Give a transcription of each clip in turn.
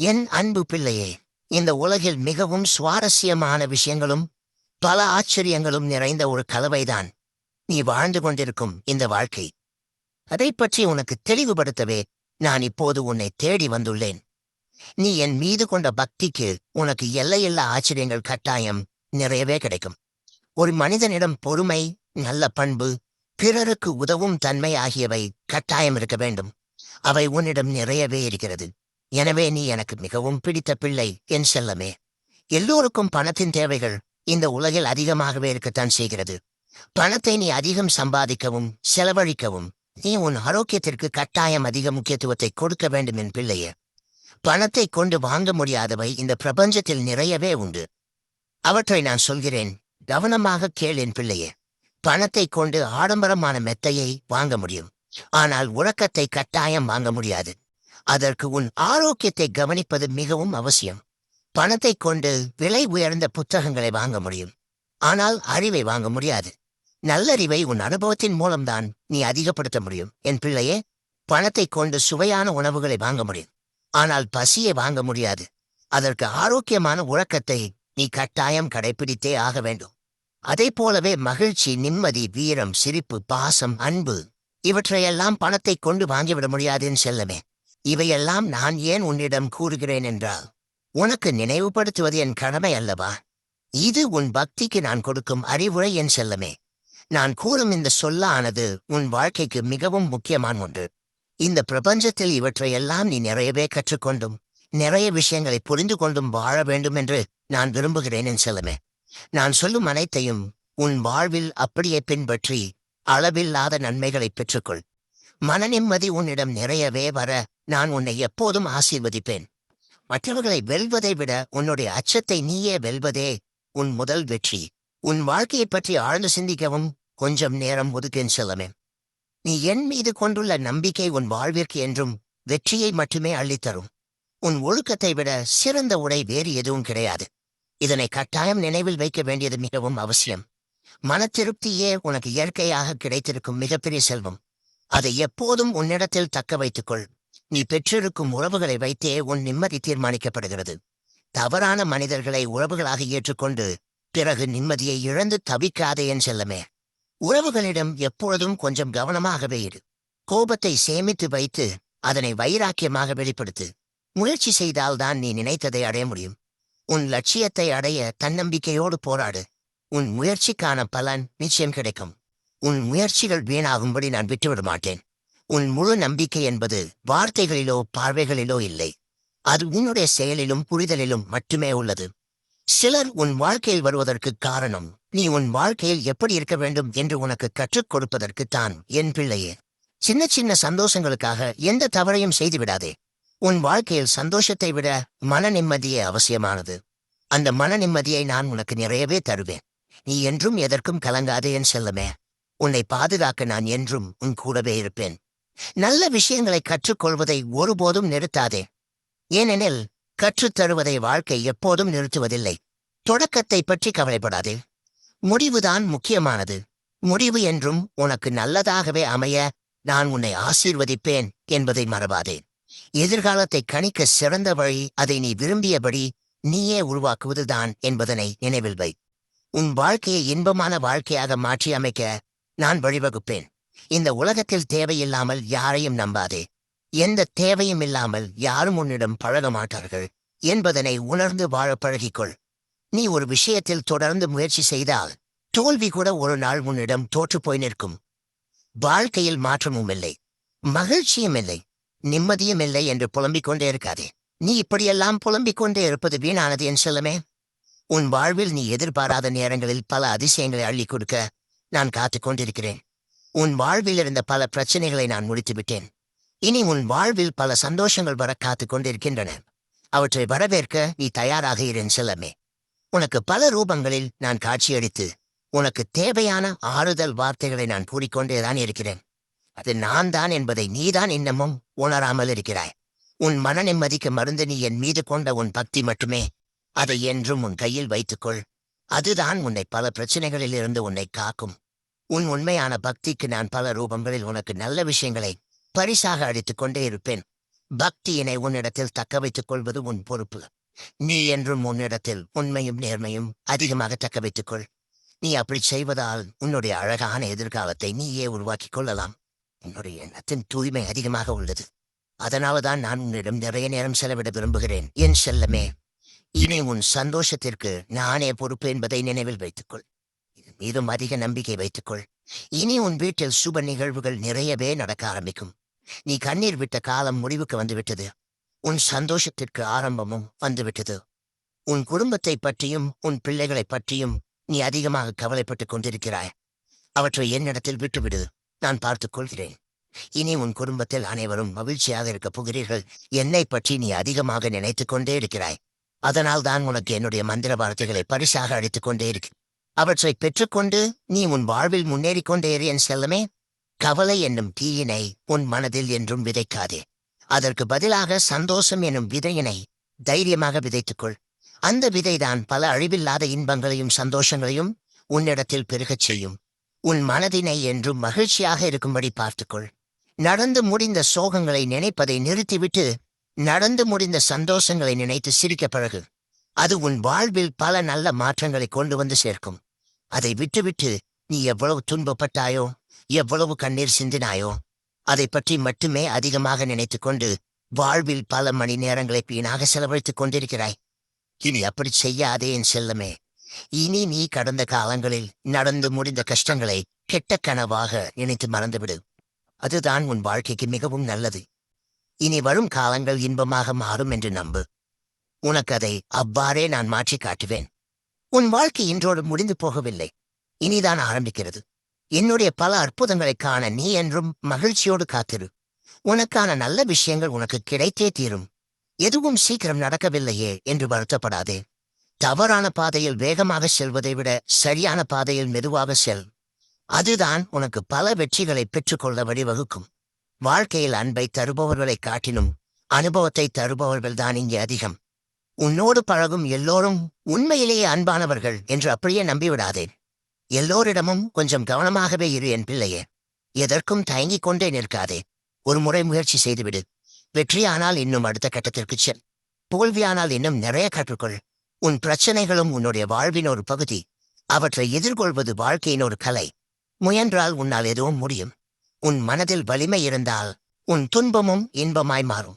என் அன்பு பிள்ளையே இந்த உலகில் மிகவும் சுவாரஸ்யமான விஷயங்களும் பல ஆச்சரியங்களும் நிறைந்த ஒரு கலவைதான் நீ வாழ்ந்து கொண்டிருக்கும் இந்த வாழ்க்கை. அதைப் பற்றி உனக்கு தெளிவுபடுத்தவே நான் இப்போது உன்னை தேடி வந்துள்ளேன். நீ என் மீது கொண்ட பக்திக்கு உனக்கு எல்லையில்லா ஆச்சரியங்கள் கட்டாயம் நிறையவே கிடைக்கும். ஒரு மனிதனிடம் பொறுமை நல்ல பண்பு பிறருக்கு உதவும் தன்மை ஆகியவை கட்டாயம் இருக்க வேண்டும். அவை உன்னிடம் நிறையவே இருக்கிறது. எனவே நீ எனக்கு மிகவும் பிடித்த பிள்ளை என் செல்லமே. எல்லோருக்கும் பணத்தின் தேவைகள் இந்த உலகில் அதிகமாகவே இருக்கத்தான் செய்கிறது. பணத்தை நீ அதிகம் சம்பாதிக்கவும் செலவழிக்கவும் நீ உன் ஆரோக்கியத்திற்கு கட்டாயம் அதிக முக்கியத்துவத்தை கொடுக்க வேண்டும் என் பிள்ளையே. பணத்தை கொண்டு வாங்க முடியாதவை இந்த பிரபஞ்சத்தில் நிறையவே உண்டு. அவற்றை நான் சொல்கிறேன் கவனமாக கேள் என் பிள்ளையே. பணத்தை கொண்டு ஆடம்பரமான மெத்தையை வாங்க முடியும். ஆனால் உறக்கத்தை கட்டாயம் வாங்க முடியாது. அதற்கு உன் ஆரோக்கியத்தை கவனிப்பது மிகவும் அவசியம். பணத்தை கொண்டு விலை உயர்ந்த புத்தகங்களை வாங்க முடியும். ஆனால் அறிவை வாங்க முடியாது. நல்லறிவை உன் அனுபவத்தின் மூலம்தான் நீ அதிகப்படுத்த முடியும். என் பிள்ளையே பணத்தை கொண்டு சுவையான உணவுகளை வாங்க முடியும். ஆனால் பசியை வாங்க முடியாது. அதற்கு ஆரோக்கியமான உறக்கத்தை நீ கட்டாயம் கடைபிடித்தே ஆக வேண்டும். அதைப் போலவே மகிழ்ச்சி நிம்மதி வீரம் சிரிப்பு பாசம் அன்பு இவற்றையெல்லாம் பணத்தை கொண்டு வாங்கிவிட முடியாதுன்னு செல்லமே. இவையெல்லாம் நான் ஏன் உன்னிடம் கூறுகிறேன் என்றால் உனக்கு நினைவுபடுத்துவது என் கடமை அல்லவா? இது உன் பக்திக்கு நான் கொடுக்கும் அறிவுரை என் செல்லமே. நான் கூறும் இந்த சொல்லானது உன் வாழ்க்கைக்கு மிகவும் முக்கியமான ஒன்று. இந்த பிரபஞ்சத்தில் இவற்றையெல்லாம் நீ நிறையவே கற்றுக்கொண்டும் நிறைய விஷயங்களை புரிந்து கொண்டும் வாழ வேண்டும் என்று நான் விரும்புகிறேன் என் செல்லமே. நான் சொல்லும் அனைத்தையும் உன் வாழ்வில் அப்படியே பின்பற்றி அளவில்லாத நன்மைகளை பெற்றுக்கொள். மன நிம்மதி உன்னிடம் நிறையவே வர நான் உன்னை எப்போதும் ஆசீர்வதிப்பேன். மற்றவர்களை வெல்வதை விட உன்னுடைய அச்சத்தை நீயே வெல்வதே உன் முதல் வெற்றி. உன் வாழ்க்கையைப் பற்றி ஆழ்ந்து சிந்திக்கவும் கொஞ்சம் நேரம் ஒதுக்கேன் செல்லமே. நீ என் மீது கொண்டுள்ள நம்பிக்கை உன் வாழ்விற்கு என்றும் வெற்றியை மட்டுமே அள்ளித்தரும். உன் ஒழுக்கத்தை விட சிறந்த உடை வேறு எதுவும் கிடையாது. இதனை கட்டாயம் நினைவில் வைக்க வேண்டியது மிகவும் அவசியம். மன திருப்தியே உனக்கு இயற்கையாக கிடைத்திருக்கும் மிகப்பெரிய செல்வம். அதை எப்போதும் உன்னிடத்தில் தக்க வைத்துக்கொள். நீ பெற்றிருக்கும் உறவுகளை வைத்தே உன் நிம்மதி தீர்மானிக்கப்படுகிறது. தவறான மனிதர்களை உறவுகளாக ஏற்றுக்கொண்டு பிறகு நிம்மதியை இழந்து தவிக்காதே என் செல்லமே. உறவுகளிடம் எப்பொழுதும் கொஞ்சம் கவனமாகவே இரு. கோபத்தை சேமித்து வைத்து அதனை வைராக்கியமாக வெளிப்படுத்து. முயற்சி செய்தால்தான் நீ நினைத்ததை அடைய முடியும். உன் லட்சியத்தை அடைய தன்னம்பிக்கையோடு போராடு. உன் முயற்சிக்கான பலன் நிச்சயம் கிடைக்கும். உன் முயற்சிகள் வீணாகும்படி நான் விட்டுவிட மாட்டேன். உன் முழு நம்பிக்கை என்பது வார்த்தைகளிலோ பார்வைகளிலோ இல்லை. அது உன்னுடைய செயலிலும் புரிதலிலும் மட்டுமே உள்ளது. சிலர் உன் வாழ்க்கையில் வருவதற்கு காரணம் நீ உன் வாழ்க்கையில் எப்படி இருக்க வேண்டும் என்று உனக்கு கற்றுக் கொடுப்பதற்குத்தான் என் பிள்ளையே. சின்ன சின்ன சந்தோஷங்களுக்காக எந்த தவறையும் செய்துவிடாதே. உன் வாழ்க்கையில் சந்தோஷத்தை விட மன நிம்மதியே அவசியமானது. அந்த மன நிம்மதியை நான் உனக்கு நிறையவே தருவேன். நீ என்றும் எதற்கும் கலங்காதே என் செல்லமே. உன்னை பாதுகாக்க நான் என்றும் உன் கூடவே இருப்பேன். நல்ல விஷயங்களை கற்றுக்கொள்வதை ஒருபோதும் நிறுத்தாதே. ஏனெனில் கற்றுத் தருவதை வாழ்க்கை எப்போதும் நிறுத்துவதில்லை. தொடக்கத்தை பற்றி கவலைப்படாதே. முடிவுதான் முக்கியமானது. முடிவு என்றும் உனக்கு நல்லதாகவே அமைய நான் உன்னை ஆசீர்வதிப்பேன் என்பதை மறவாதே. எதிர்காலத்தை கணிக்க சிறந்த வழி அதை நீ விரும்பியபடி நீயே உருவாக்குவதுதான் என்பதனை நினைவில் வை. உன் வாழ்க்கையை இன்பமான வாழ்க்கையாக மாற்றி அமைக்க நான் வழிவகுப்பேன். இந்த உலகத்தில் தேவையில்லாமல் யாரையும் நம்பாதே. எந்த தேவையும் இல்லாமல் யாரும் உன்னிடம் பழக மாட்டார்கள் என்பதனை உணர்ந்து வாழ பழகிக்கொள். நீ ஒரு விஷயத்தில் தொடர்ந்து முயற்சி செய்தால் தோல்வி கூட ஒரு நாள் உன்னிடம் தோற்றுப் போய் நிற்கும். வாழ்க்கையில் மாற்றமும் இல்லை. மகிழ்ச்சியும் இல்லை. நிம்மதியும் இல்லை என்று புலம்பிக் கொண்டே இருக்காதே. நீ இப்படியெல்லாம் புலம்பிக் கொண்டே இருப்பது வீணானது என் செல்லமே. உன் வாழ்வில் நீ எதிர்பாராத நேரங்களில் பல அதிசயங்களை அள்ளிக் கொடுக்க நான் காத்துக் கொண்டிருக்கிறேன். உன் வாழ்வில் இருந்த பல பிரச்சனைகளை நான் முடித்துவிட்டேன் இனி உன் வாழ்வில் பல சந்தோஷங்கள் வர காத்துக் கொண்டிருக்கின்றன. அவற்றை வரவேற்க நீ தயாராக இருன் செல்லமே. உனக்கு பல ரூபங்களில் நான் காட்சியளித்து உனக்கு தேவையான ஆறுதல் வார்த்தைகளை நான் கூறிக்கொண்டேதான் இருக்கிறேன். அது நான் தான் என்பதை நீதான் இன்னமும் உணராமல் இருக்கிறாய். உன் மன நிம்மதிக்கு மருந்து நீ என் மீது கொண்ட உன் பக்தி மட்டுமே. அதை என்றும் உன் கையில் வைத்துக்கொள். அதுதான் உன்னை பல பிரச்சனைகளில் இருந்து உன்னை காக்கும். உன் உண்மையான பக்திக்கு நான் பல ரூபங்களில் உனக்கு நல்ல விஷயங்களை பரிசாக அளித்துக் கொண்டே இருப்பேன். பக்தியினை உன்னிடத்தில் தக்க வைத்துக் கொள்வது உன் பொறுப்பு. நீ என்றும் உன்னிடத்தில் உண்மையும் நேர்மையும் அதிகமாக தக்க வைத்துக் கொள். நீ அப்படி செய்வதால் உன்னுடைய அழகான எதிர்காலத்தை நீயே உருவாக்கிக் கொள்ளலாம். உன்னுடைய எண்ணத்தின் தூய்மை அதிகமாக உள்ளது. அதனால்தான் நான் உன்னிடம் நிறைய நேரம் செலவிட விரும்புகிறேன். என் செல்லமே இனி உன் சந்தோஷத்திற்கு நானே பொறுப்பு என்பதை நினைவில் வைத்துக்கொள் கொள். மீதும் அதிக நம்பிக்கை வைத்துக்கொள். இனி உன் வீட்டில் சுப நிகழ்வுகள் நிறையவே நடக்க ஆரம்பிக்கும். நீ கண்ணீர் விட்ட காலம் முடிவுக்கு வந்துவிட்டது. உன் சந்தோஷத்திற்கு ஆரம்பமும் வந்துவிட்டது. உன் குடும்பத்தை பற்றியும் உன் பிள்ளைகளைப் பற்றியும் நீ அதிகமாக கவலைப்பட்டுக் கொண்டிருக்கிறாய். அவற்றை என்னிடத்தில் விட்டுவிடு. நான் பார்த்துக் கொள்கிறேன். இனி உன் குடும்பத்தில் அனைவரும் மகிழ்ச்சியாக இருக்கப் போகிறீர்கள். என்னை பற்றி நீ அதிகமாக நினைத்துக் கொண்டே இருக்கிறாய். அதனால் தான் உனக்கு என்னுடைய மந்திர வார்த்தைகளை பரிசாக அழைத்துக் கொண்டே இருக்கு அவற்றை பெற்றுக்கொண்டு நீ உன் வாழ்வில் முன்னேறிக் கொண்டேறு என் செல்லமே. கவலை என்னும் தீயினை உன் மனதில் என்றும் விதைக்காதே. அதற்கு பதிலாக சந்தோஷம் என்னும் விதையினை தைரியமாக விதைத்துக்கொள். அந்த விதைதான் பல அழிவில்லாத இன்பங்களையும் சந்தோஷங்களையும் உன்னிடத்தில் பெருகச் செய்யும். உன் மனதினை என்றும் மகிழ்ச்சியாக இருக்கும்படி பார்த்துக்கொள். நடந்து முடிந்த சோகங்களை நினைப்பதை நிறுத்திவிட்டு நடந்து முடிந்த சந்தோஷங்களை நினைத்து சிரிக்க பழகு. அது உன் வாழ்வில் பல நல்ல மாற்றங்களை கொண்டு வந்து சேர்க்கும். அதை விட்டுவிட்டு நீ எவ்வளவு துன்பப்பட்டாயோ எவ்வளவு கண்ணீர் சிந்தினாயோ அதை பற்றி மட்டுமே அதிகமாக நினைத்துக் கொண்டு வாழ்வில் பல மணி நேரங்களை வீணாக செலவழித்துக் கொண்டிருக்கிறாய். இனி அப்படி செய்யாதே என் செல்லமே. இனி நீ கடந்த காலங்களில் நடந்து முடிந்த கஷ்டங்களை கெட்ட கனவாக நினைத்து மறந்துவிடு. அதுதான் உன் வாழ்க்கைக்கு மிகவும் நல்லது. இனி வரும் காலங்கள் இன்பமாக மாறும் என்று நம்பு. உனக்கு அதை அவ்வாறே நான் மாற்றி காட்டுவேன். உன் வாழ்க்கை இன்றோடு முடிந்து போகவில்லை. இனிதான் ஆரம்பிக்கிறது. என்னுடைய பல அற்புதங்களைக் காண நீ என்றும் மகிழ்ச்சியோடு காத்திரு. உனக்கான நல்ல விஷயங்கள் உனக்கு கிடைத்தே தீரும். எதுவும் சீக்கிரம் நடக்கவில்லையே என்று வருத்தப்படாதே. தவறான பாதையில் வேகமாக செல்வதை விட சரியான பாதையில் மெதுவாக செல். அதுதான் உனக்கு பல வெற்றிகளை பெற்றுக்கொள்ள வழிவகுக்கும். வாழ்க்கையில் அன்பை தருபவர்களைக் காட்டினும் அனுபவத்தை தருபவர்கள்தான் இங்கே அதிகம். உன்னோடு பழகும் எல்லோரும் உண்மையிலேயே அன்பானவர்கள் என்று அப்படியே நம்பிவிடாதே. எல்லோரிடமும் கொஞ்சம் கவனமாகவே இரு என் பிள்ளையே. எதற்கும் தயங்கிக் கொண்டே நிற்காதே. ஒரு முறை முயற்சி செய்துவிடு. வெற்றியானால் இன்னும் அடுத்த கட்டத்திற்குச் செல். தோல்வியானால் இன்னும் நிறைய கற்றுக்கொள். உன் பிரச்சனைகளும் உன்னுடைய வாழ்வின் ஒரு பகுதி. அவற்றை எதிர்கொள்வது வாழ்க்கையின் ஒரு கலை. முயன்றால் உன்னால் எதுவும் முடியும். உன் மனதில் வலிமை இருந்தால் உன் துன்பமும் இன்பமாய் மாறும்.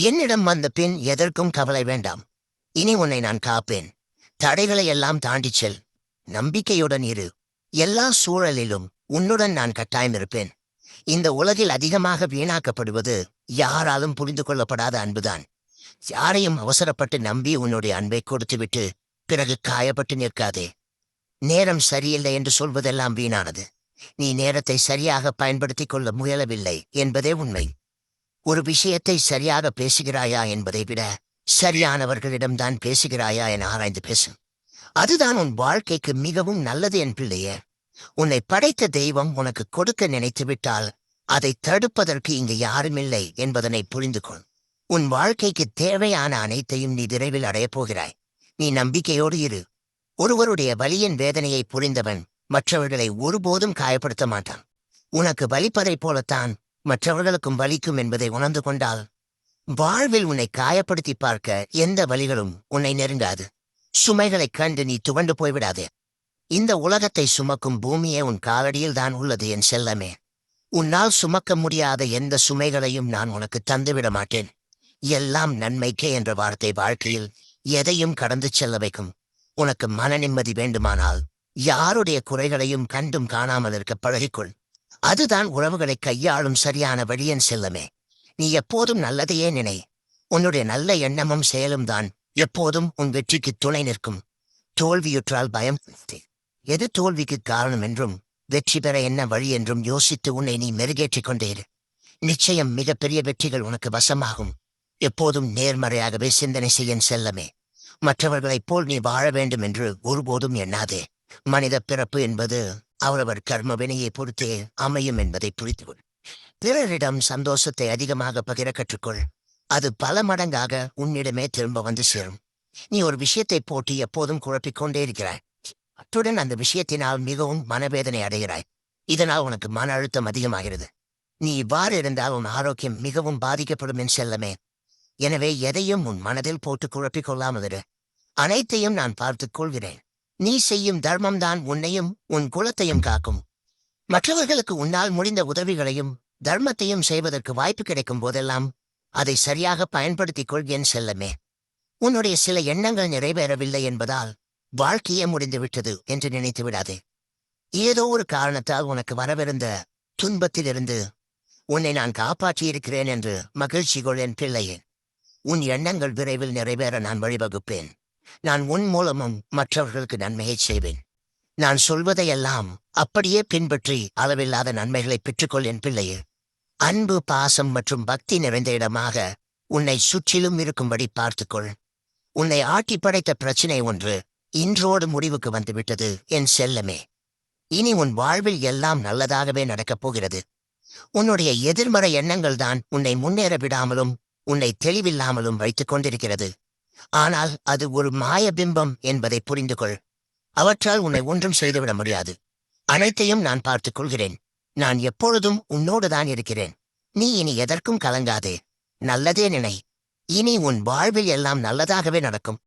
என்னிடம் வந்த பின் எதற்கும் கவலை வேண்டாம். இனி உன்னை நான் காப்பேன். தடைகளை எல்லாம் தாண்டிச் செல். நம்பிக்கையுடன் இரு. எல்லா சூழலிலும் உன்னுடன் நான் கட்டாயம் இருப்பேன். இந்த உலகில் அதிகமாக வீணாக்கப்படுவது யாராலும் புரிந்து கொள்ளப்படாத அன்புதான். யாரையும் அவசரப்பட்டு நம்பி உன்னுடைய அன்பை கொடுத்துவிட்டு பிறகு காயப்பட்டு நிற்காதே. நேரம் சரியில்லை என்று சொல்வதெல்லாம் வீணானது. நீ நேரத்தை சரியாக பயன்படுத்திக் கொள்ள முயலவில்லை என்பதே உண்மை. ஒரு விஷயத்தை சரியாக பேசுகிறாயா என்பதை விட சரியானவர்களிடம்தான் பேசுகிறாயா என ஆராய்ந்து பேசும் அதுதான் உன் வாழ்க்கைக்கு மிகவும் நல்லது என் பிள்ளையே. உன்னை படைத்த தெய்வம் உனக்கு கொடுக்க நினைத்துவிட்டால் அதை தடுப்பதற்கு இங்கு யாருமில்லை என்பதனை புரிந்து கொள். உன் வாழ்க்கைக்கு தேவையான அனைத்தையும் நீ விரைவில் அடையப் போகிறாய். நீ நம்பிக்கையோடு இரு. ஒருவருடைய வலியின் வேதனையை புரிந்தவன் மற்றவர்களை ஒருபோதும் காயப்படுத்த மாட்டான். உனக்கு வலிப்பதைப் போலத்தான் மற்றவர்களுக்கும் வலிக்கும் என்பதை உணர்ந்து கொண்டால் வாழ்வில் உன்னை காயப்படுத்தி பார்க்க எந்த வழிகளும் உன்னை நெருங்காது. சுமைகளைக் கண்டு நீ துவண்டு போய்விடாதே. இந்த உலகத்தை சுமக்கும் பூமியே உன் காலடியில் தான் உள்ளது என் செல்லமே. உன்னால் சுமக்க முடியாத எந்த சுமைகளையும் நான் உனக்கு தந்துவிட மாட்டேன். எல்லாம் நன்மைக்கே என்ற வார்த்தை வாழ்க்கையில் எதையும் கடந்து செல்ல வைக்கும். உனக்கு மன நிம்மதி வேண்டுமானால் யாருடைய குறைகளையும் கண்டும் காணாமல் இருக்க பழகிக்கொள். அதுதான் உறவுகளை கையாளும் சரியான வழியின் செல்லமே. நீ எப்போதும் நல்லதையே நினை. உன்னுடைய நல்ல எண்ணமும் செயலும் தான் எப்போதும் உன் வெற்றிக்கு துணை நிற்கும். தோல்வியுற்றால் பயம் எது தோல்விக்கு காரணம் என்றும் வெற்றி பெற என்ன வழி என்றும் யோசித்து உன்னை நீ மெருகேற்றிக் கொண்டேரு நிச்சயம் மிகப்பெரிய வெற்றிகள் உனக்கு வசமாகும். எப்போதும் நேர்மறையாகவே சிந்தனை செய்யன் செல்லமே. மற்றவர்களைப் போல் நீ வாழ வேண்டும் என்று ஒருபோதும் எண்ணாதே. மனித பிறப்பு என்பது அவரவர் கர்ம வினையை பொறுத்தே அமையும் என்பதை புரிந்துகொள். பிறரிடம் சந்தோஷத்தை அதிகமாக பகிர கற்றுக்கொள். அது பல மடங்காக உன்னிடமே திரும்ப வந்து சேரும். நீ ஒரு விஷயத்தை போட்டு எப்போதும் குழப்பிக் கொண்டே இருக்கிறாய். அத்துடன் அந்த விஷயத்தினால் மிகவும் மனவேதனை அடைகிறாய். இதனால் உனக்கு மன அழுத்தம் அதிகமாகிறது. நீ இவ்வாறு இருந்தால் உன் ஆரோக்கியம் மிகவும் பாதிக்கப்படும் என் செல்லமே. எனவே எதையும் உன் மனதில் போட்டு குழப்பிக் கொள்ளாமலிரு அனைத்தையும் நான் பார்த்துக் கொள்கிறேன். நீ செய்யும் தர்மம்தான் உன்னையும் உன் குலத்தையும் காக்கும். மற்றவர்களுக்கு உன்னால் முடிந்த உதவிகளையும் தர்மத்தையும் செய்வதற்கு வாய்ப்பு கிடைக்கும் போதெல்லாம் அதை சரியாக பயன்படுத்திக் கொள்கிறேன் செல்லமே. உன்னுடைய சில எண்ணங்கள் நிறைவேறவில்லை என்பதால் வாழ்க்கையே முடிந்துவிட்டது என்று நினைத்து விடாதே. ஏதோ ஒரு காரணத்தால் உனக்கு வரவிருந்த துன்பத்திலிருந்து உன்னை நான் காப்பாற்றியிருக்கிறேன் என்று மகிழ்ச்சி கொள்ளேன் என் பிள்ளையே. உன் எண்ணங்கள் விரைவில் நிறைவேற நான் வழிவகுப்பேன். நான் உன் மூலமும் மற்றவர்களுக்கு நன்மையைச் செய்வேன். நான் சொல்வதையெல்லாம் அப்படியே பின்பற்றி அளவில்லாத நன்மைகளை பெற்றுக்கொள் என் பிள்ளையே. அன்பு பாசம் மற்றும் பக்தி நிறைந்த இடமாக உன்னை சுற்றிலும் இருக்கும்படி பார்த்துக்கொள். உன்னை ஆட்டி படைத்த பிரச்சினை ஒன்று இன்றோடு முடிவுக்கு வந்துவிட்டது என் செல்லமே. இனி உன் வாழ்வில் எல்லாம் நல்லதாகவே நடக்கப் போகிறது. உன்னுடைய எதிர்மறை எண்ணங்கள் தான் உன்னை முன்னேற விடாமலும் உன்னை தெளிவில்லாமலும் வைத்துக் கொண்டிருக்கிறது. ஆனால் அது ஒரு மாய பிம்பம் என்பதை புரிந்து கொள் அவற்றால் உன்னை ஒன்றும் செய்துவிட முடியாது. அனைத்தையும் நான் பார்த்துக் கொள்கிறேன். நான் எப்பொழுதும் உன்னோடுதான் இருக்கிறேன். நீ இனி எதற்கும் கலங்காதே. நல்லதே நினை. இனி உன் வாழ்வில் எல்லாம் நல்லதாகவே நடக்கும்.